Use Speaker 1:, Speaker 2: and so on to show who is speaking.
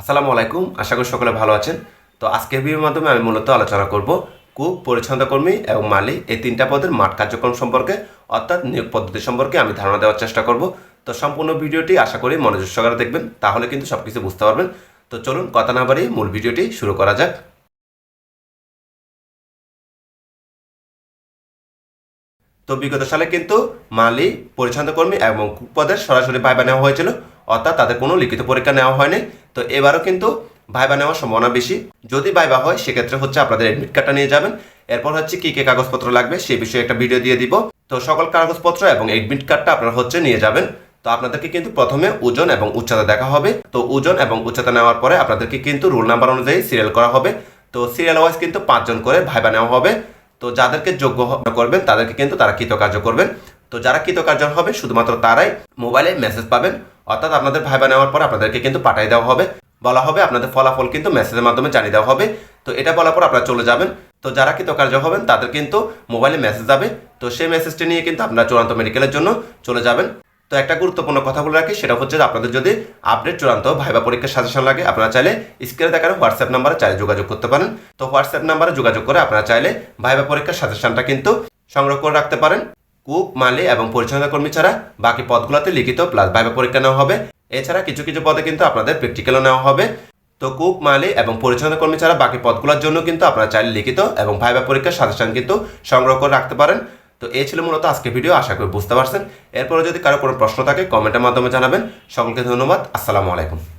Speaker 1: আসসালামু আলাইকুম, আশা করি সকলে ভালো আছেন। তো আজকের ভিডিওর মাধ্যমে আমি মূলত আলোচনা করব কুক পরিচ্ছন্ন কর্মী এবং মালি এই তিনটা পদের মাঠ কার্যক্রম সম্পর্কে, অর্থাৎ নিয়োগ পদ্ধতি সম্পর্কে আমি ধারণা দেওয়ার চেষ্টা করব। তো সম্পূর্ণ ভিডিওটি আশা করি মনোযোগ সহকারে দেখবেন, তাহলে কিন্তু সব কিছু বুঝতে পারবেন। তো চলুন, কথা না বাড়িয়ে মূল ভিডিওটি শুরু করা যাক। তো বিগত সালে কিন্তু মালি পরিচ্ছন্ন কর্মী এবং কুক পদের সরাসরি ভাইবা নেওয়া হয়েছিল। অর্থাৎ তাদের কোনো লিখিত পরীক্ষা নেওয়া হয়নি। তো এবারও কিন্তু ভাইবা নেওয়ার সম্ভাবনা বেশি। যদি ভাইবা হয়, সেক্ষেত্রে হচ্ছে আপনাদের অ্যাডমিট কার্ডটা নিয়ে যাবেন। এরপর হচ্ছে কি কি কাগজপত্র লাগবে সেই বিষয়ে একটা ভিডিও দিয়ে দিব। তো সকল কাগজপত্র এবং অ্যাডমিট কার্ডটা আপনারা হচ্ছে নিয়ে যাবেন। তো আপনাদেরকে কিন্তু প্রথমে ওজন এবং উচ্চতা দেখা হবে। তো ওজন এবং উচ্চতা নেওয়ার পরে আপনাদেরকে কিন্তু রোল নাম্বার অনুযায়ী সিরিয়াল করা হবে। তো সিরিয়াল ওয়াইজ কিন্তু পাঁচজন করে ভাইবা নেওয়া হবে। তো যাদেরকে যোগ্য করবেন, তাদেরকে কিন্তু তারা কৃতকার্য করবেন। তো যারা কৃতকার্য হবে, শুধুমাত্র তারাই মোবাইলে মেসেজ পাবেন। অর্থাৎ আপনাদের ভাইবা নেওয়ার পর আপনাদেরকে কিন্তু পাঠিয়ে দেওয়া হবে। বলা হবে আপনাদের ফলাফল কিন্তু মেসেজের মাধ্যমে জানিয়ে দেওয়া হবে। তো এটা বলার পর আপনারা চলে যাবেন। তো যারা কৃতকার্য হবেন, তাদের কিন্তু মোবাইলে মেসেজ যাবে। তো সেই মেসেজটি নিয়ে কিন্তু আপনারা চূড়ান্ত মেডিকেলের জন্য চলে যাবেন। তো একটা গুরুত্বপূর্ণ কথা বলে রাখি, সেটা হচ্ছে আপনাদের যদি আপডেট চূড়ান্ত ভাইবা পরীক্ষার সাজেশন লাগে, আপনারা চাইলে স্ক্রিনে দেখানো হোয়াটসঅ্যাপ নাম্বারে চাইলে যোগাযোগ করতে পারেন। তো হোয়াটসঅ্যাপ নাম্বারে যোগাযোগ করে আপনারা চাইলে ভাইবা পরীক্ষার সাজেশনটা কিন্তু সংগ্রহ করে রাখতে পারেন। কুক মালি এবং পরিচালনা কর্মী ছাড়া বাকি পদগুলোতে লিখিত প্লাস ভাইবা পরীক্ষা নেওয়া হবে। এছাড়া কিছু কিছু পদে কিন্তু আপনাদের প্র্যাকটিক্যালও নেওয়া হবে। তো কুক মালি এবং পরিচালনা কর্মী ছাড়া বাকি পদগুলোর জন্য কিন্তু আপনারা চাইলে লিখিত এবং ভাইবা পরীক্ষার সাজেশন কিন্তু সংগ্রহ করে রাখতে পারেন। তো এই ছিল মূলত আজকে ভিডিও আশা করি বুঝতে পারছেন। এরপরে যদি কারও কোনো প্রশ্ন থাকে কমেন্টের মাধ্যমে জানাবেন। সকলকে ধন্যবাদ। আসসালামু আলাইকুম।